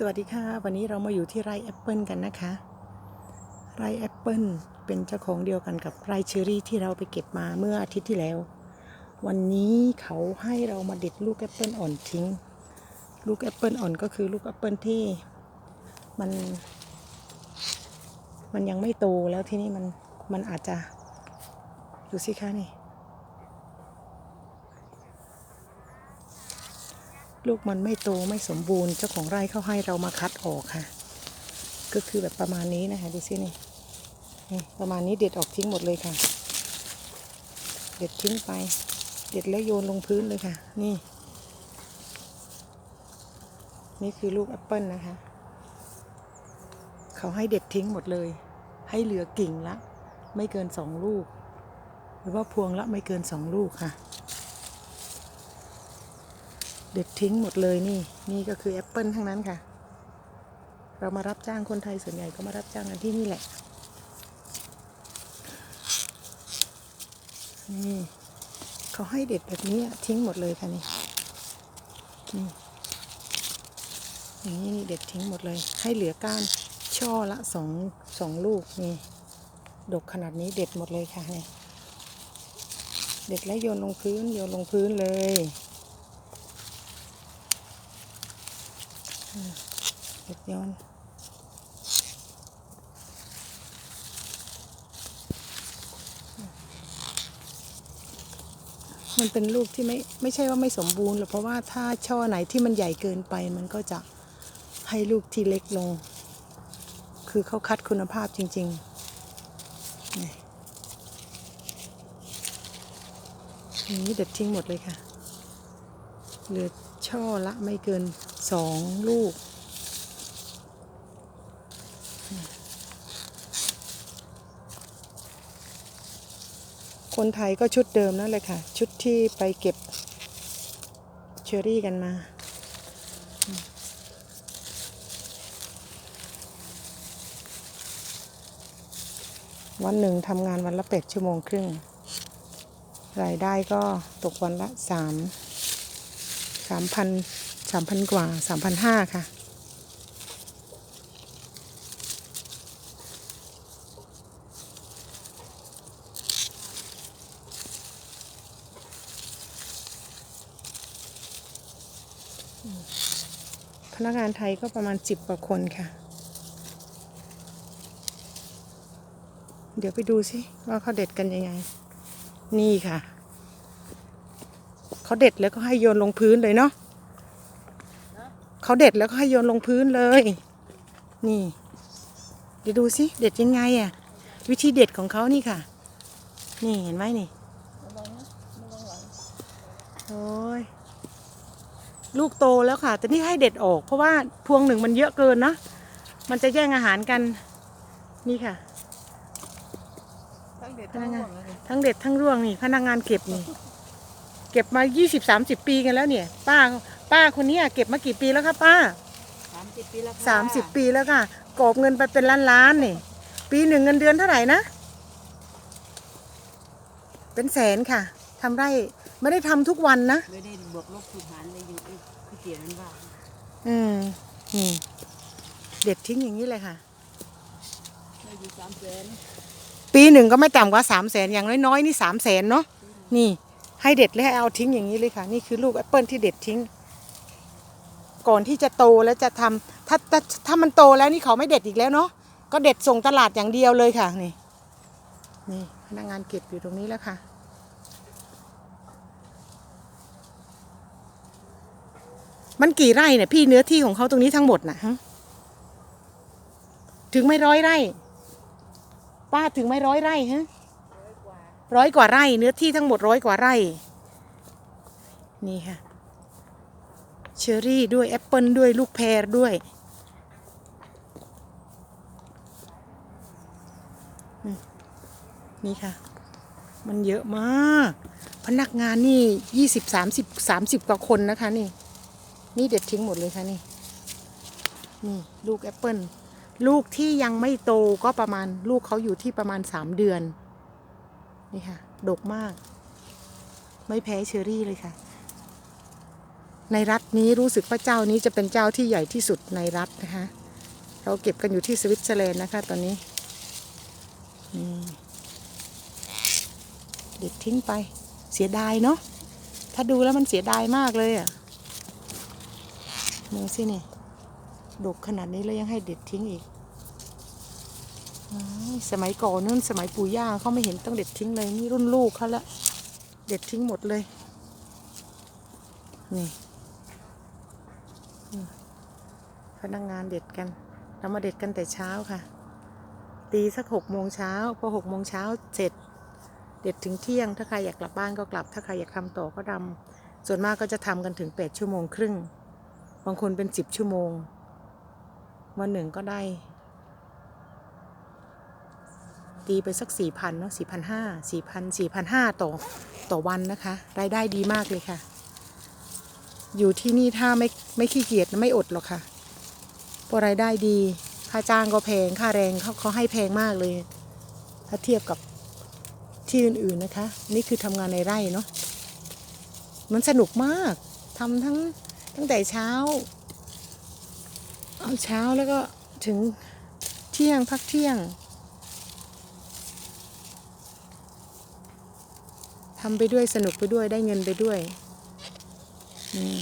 สวัสดีค่ะ วันนี้เรามาอยู่ที่ไร่แอปเปิลกันนะคะ ไร่แอปเปิลเป็นเจ้าของเดียวกันกับไร่เชอรี่ที่เราไปเก็บมาเมื่ออาทิตย์ที่แล้ว วันนี้เขาให้เรามาเด็ดลูกแอปเปิลอ่อนทิ้ง ลูกแอปเปิลอ่อนก็คือลูกแอปเปิลที่มัน มันยังไม่โตแล้วที่นี่มันมันอาจจะดูสิคะนี่ ลูกมันไม่โตไม่สมบูรณ์ เจ้าของไร่เขาให้เรามาคัดออกค่ะ ก็คือแบบประมาณนี้นะคะดูสินี่นี่ประมาณนี้เด็ดออกทิ้งหมดเลยค่ะ เด็ดทิ้งไป เด็ดแล้วโยนลงพื้นเลยค่ะ นี่ นี่คือลูกแอปเปิลนะคะ เขาให้เด็ดทิ้งหมดเลย ให้เหลือกิ่งละ ไม่เกินสองลูก หรือว่าพวงละไม่เกินสองลูกค่ะ เด็ดทิ้งหมดเลยนี่นี่ก็คือแอปเปิลทั้งนั้นค่ะ เรามารับจ้างคนไทยส่วนใหญ่ก็มารับจ้างกันที่นี่แหละนี่เขาให้เด็ดแบบนี้ทิ้งหมดเลยค่ะนี่นี่อย่างนี้นี่เด็ดทิ้งหมดเลย ให้เหลือก้านช่อละสองสองลูกนี่ดกขนาดนี้เด็ดหมดเลยค่ะนี่เด็ดแล้วโยนลงพื้นโยนลงพื้นเลย เด็ดย้อนมันเป็นลูกที่ไม่ไม่ใช่ว่าไม่สมบูรณ์หรอกเพราะว่าถ้าช่อไหนที่มันใหญ่เกินไป มันก็จะให้ลูกที่เล็กลง คือเขาคัดคุณภาพจริงๆนี่อย่างนี้เด็ดทิ้งหมดเลยค่ะ เหลือช่อละไม่เกิน สองลูก คนไทยก็ชุดเดิมนั่นเลยค่ะ ชุดที่ไปเก็บเชอรี่กันมา วันหนึ่งทำงานวันละแปดชั่วโมงครึ่ง รายได้ก็ตกวันละสามสามพัน สามพันกว่าสามพันห้าค่ะ พนักงานไทยก็ประมาณสิบกว่าคนค่ะ เดี๋ยวไปดูสิว่าเขาเด็ดกันยังไง นี่ค่ะ เขาเด็ดแล้วก็ให้โยนลงพื้นเลยเนาะ เขาเด็ดแล้วก็ให้โยนลงพื้นเลย นี่ เดี๋ยวดูสิเด็ดยังไงอะ่ะ วิธีเด็ดของเขานี่ค่ะ นี่เห็นไหมนี่โอ้ยลูกโตแล้วค่ะ แต่นี่ให้เด็ดออก เพราะว่าพวงหนึ่งมันเยอะเกินนะ มันจะแย่งอาหารกัน นี่ค่ะ ทั้งเด็ดทั้งกงานห่วงทั้งเด็ดทั้งร่วงนี่ พนักงานเก็บนี่ เก็บมา 20 30 ปีกันแล้วเนี่ย ป้า ป้าคนเนี้ยเก็บมากี่ปีแล้วครับป้าสามสิบปีแล้วค่ะ30ปีแล้วค่ะกอบเงินไปเป็นล้านล้านๆนี่ ปีหนึ่งเงินเดือนเท่าไหร่นะ เป็นแสนค่ะทำไร่ไม่ได้ทำทุกวันนะไม่ได้บวกลบคูณหารเลยอยู่ไอ้ขี้เกียจนั่นว่าอืมนี่เด็ดทิ้งอย่างนี้เลยค่ะได้อยู่สามแสนปีหนึ่งก็ไม่ต่ำกว่าสามแสนอย่างน้อยๆนี่สามแสนเนาะนี่ให้เด็ดแล้วให้เอาทิ้งอย่างนี้เลยค่ะ นี่คือลูกแอปเปิลที่เด็ดทิ้ง ก่อนที่จะโตแล้วจะทำถ้าถ้าถ้ามันโตแล้วนี่เขาไม่เด็ดอีกแล้วเนาะก็เด็ดส่งตลาดอย่างเดียวเลยค่ะนี่นี่พนักงานเก็บอยู่ตรงนี้แล้วค่ะมันกี่ไร่เนี่ยพี่เนื้อที่ของเขาตรงนี้ทั้งหมดนะฮะถึงไม่ร้อยไร่ ป้าถึงไม่ร้อยไร่ฮะร้อยกว่าไร่ เนื้อที่ทั้งหมดร้อยกว่าไร่ นี่ค่ะ เชอรี่ด้วยแอปเปิลด้วยลูกแพรด้วยนี่ค่ะ มันเยอะมาก พนักงานนี่ยี่สิบสามสิบสามสิบกว่าคนนะคะนี่ นี่เด็ดทิ้งหมดเลยค่ะนี่ นี่ลูกแอปเปิลลูกที่ยังไม่โตก็ประมาณลูกเขาอยู่ที่ประมาณสามเดือน นี่ค่ะ ดกมาก ไม่แพ้เชอรี่เลยค่ะ ในรัฐนี้รู้สึกว่าเจ้านี้จะเป็นเจ้าที่ใหญ่ที่สุดในรัฐนะคะ เราเก็บกันอยู่ที่สวิตเซอร์แลนด์นะคะตอนนี้เด็ดทิ้งไป เสียดายเนาะถ้าดูแล้วมันเสียดายมากเลยอะ่ะดูสิเนี่ยดกขนาดนี้แล้วยังให้เด็ดทิ้งอีกสมัยก่อนนู่นสมัยปู่ย่าเขาไม่เห็นต้องเด็ดทิ้งเลยนี่รุ่นลูกเขาละเด็ดทิ้งหมดเลยนี่อืม พนักงานเด็ดกัน เรามาเด็ดกันแต่เช้าค่ะ ตีสักหกโมงเช้าพอหกโมงเช้าเสร็จ เด็ดถึงเที่ยง ถ้าใครอยากกลับบ้านก็กลับ ถ้าใครอยากทำต่อก็ทำส่วนมากก็จะทำกันถึงแปดชั่วโมงครึ่ง บางคนเป็นสิบชั่วโมง วันหนึ่งก็ได้ ตีไปสักสี่พันเนาะสี่พันห้าสี่พันสี่พันห้าต่อต่อวันนะคะ รายได้ดีมากเลยค่ะ อยู่ที่นี่ถ้าไม่ไม่ขี้เกียจไม่อดหรอกค่ะ พราะรายได้ดี ค่าจ้างก็แพง ค่าแรงเขาเขาให้แพงมากเลย ถ้าเทียบกับที่อื่นๆนะคะ นี่คือทำงานในไร่เนาะ มันสนุกมากทำทั้งตั้งแต่เช้า เอาเช้าแล้วก็ถึงเที่ยงพักเที่ยงทำไปด้วยสนุกไปด้วยได้เงินไปด้วย อืม